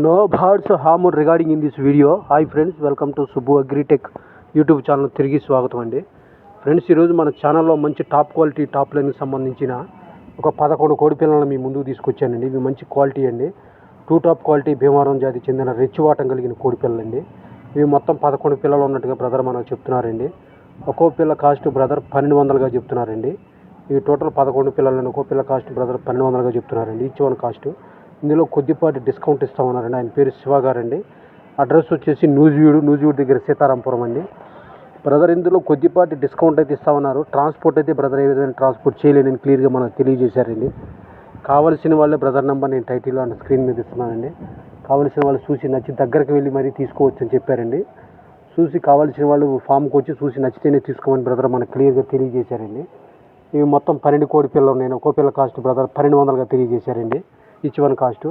No birds harm regarding in this video hi friends welcome to Subbu agritech YouTube channel తిరిగి స్వాగతం అండి. Friends ఈరోజు మన ఛానల్లో మంచి టాప్ క్వాలిటీ టాప్ లైన్కి సంబంధించిన ఒక పదకొండు కోడి పిల్లలను మీ ముందుకు తీసుకొచ్చానండి. ఇవి మంచి క్వాలిటీ అండి. టూ టాప్ క్వాలిటీ భీమవరం జాతి చెందిన రెచ్చివాటం కలిగిన కోడి పిల్లలండి. ఇవి మొత్తం పదకొండు పిల్లలు ఉన్నట్టుగా బ్రదర్ మనకు చెప్తున్నారండి. ఒక్కో పిల్ల కాస్ట్ బ్రదర్ పన్నెండు వందలుగా చెప్తున్నారండి. ఇవి టోటల్ పదకొండు పిల్లలను ఒక్కో పిల్ల కాస్ట్ బ్రదర్ పన్నెండు వందలుగా చెప్తున్నారండి. ఈచ్ వన్ కాస్ట్ ఇందులో కొద్దిపాటి డిస్కౌంట్ ఇస్తామన్నారండి ఆయన పేరు శివ గారండి. అడ్రస్ వచ్చేసి నూజివీడు నూజివీడు దగ్గర సీతారాంపురం అండి. బ్రదర్ ఇందులో కొద్దిపాటి డిస్కౌంట్ అయితే ఇస్తామన్నారు ట్రాన్స్పోర్ట్ అయితే బ్రదర్ ఏ విధమైన ట్రాన్స్పోర్ట్ చేయలేనని క్లియర్గా మనకు తెలియజేశారండి. కావలసిన వాళ్ళే బ్రదర్ నెంబర్ నేను టైటిల్ అండ్ స్క్రీన్ మీద ఇస్తున్నానండి. కావలసిన వాళ్ళు చూసి నచ్చి దగ్గరికి వెళ్ళి మరీ తీసుకోవచ్చు అని చెప్పారండి. చూసి కావాల్సిన వాళ్ళు ఫామ్కి వచ్చి చూసి నచ్చితేనే తీసుకోమని బ్రదర్ మనకు క్లియర్గా తెలియజేశారండి. ఇవి మొత్తం పన్నెండు కోడి పిల్లలు నేను ఒక్కో పిల్ల కాస్ట్ బ్రదర్ పన్నెండు వందలుగా తెలియజేశారండి. ఈచ్ వన్ కాస్ట్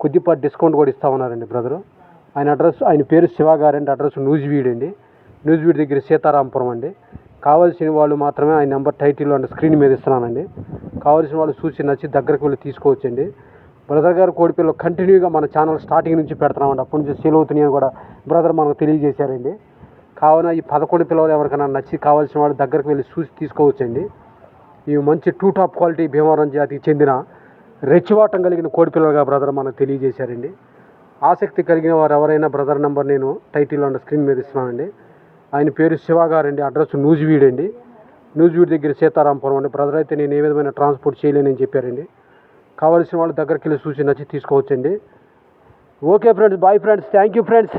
కొద్దిపాటి డిస్కౌంట్ కూడా ఇస్తా ఉన్నారండి బ్రదరు ఆయన అడ్రస్ ఆయన పేరు శివ గారండి అడ్రస్ న్యూజ్వీడ్ అండి. న్యూజ్వీడ్ దగ్గర సీతారాంపురం అండి. కావాల్సిన వాళ్ళు మాత్రమే ఆయన నెంబర్ టైటిల్ అండ్ స్క్రీన్ మీద ఇస్తున్నానండి. కావాల్సిన వాళ్ళు చూసి నచ్చి దగ్గరకు వెళ్ళి తీసుకోవచ్చండి. బ్రదర్ గారు కోడిపిల్ల కంటిన్యూగా మన ఛానల్ స్టార్టింగ్ నుంచి పెడుతున్నామండి. అప్పటి నుంచి సేల్ అవుతున్నాయని కూడా బ్రదర్ మనకు తెలియజేశారండి. కావున ఈ పదకొండు పిల్లలు ఎవరికైనా నచ్చి కావాల్సిన వాళ్ళు దగ్గరకు వెళ్ళి చూసి తీసుకోవచ్చండి. ఇవి మంచి టూ టాప్ క్వాలిటీ భీమవరం జాతికి చెందిన రెచ్చివాటం కలిగిన కోడిపిల్లలుగా బ్రదర్ మనకు తెలియజేశారండి. ఆసక్తి కలిగిన వారు ఎవరైనా బ్రదర్ నెంబర్ నేను టైటిల్ అండ్ స్క్రీన్ మీద ఇస్తున్నానండి. ఆయన పేరు శివ గారండి. అడ్రస్ నూజివీడ్ అండి. నూజివీడ్ దగ్గర సీతారాంపురం అండి. బ్రదర్ అయితే నేను ఏ విధమైన ట్రాన్స్పోర్ట్ చేయలేనని చెప్పారండి. కావాల్సిన వాళ్ళు దగ్గరికి వెళ్ళి చూసి నచ్చి తీసుకోవచ్చండి. Okay friends bye friends. Thank you friends.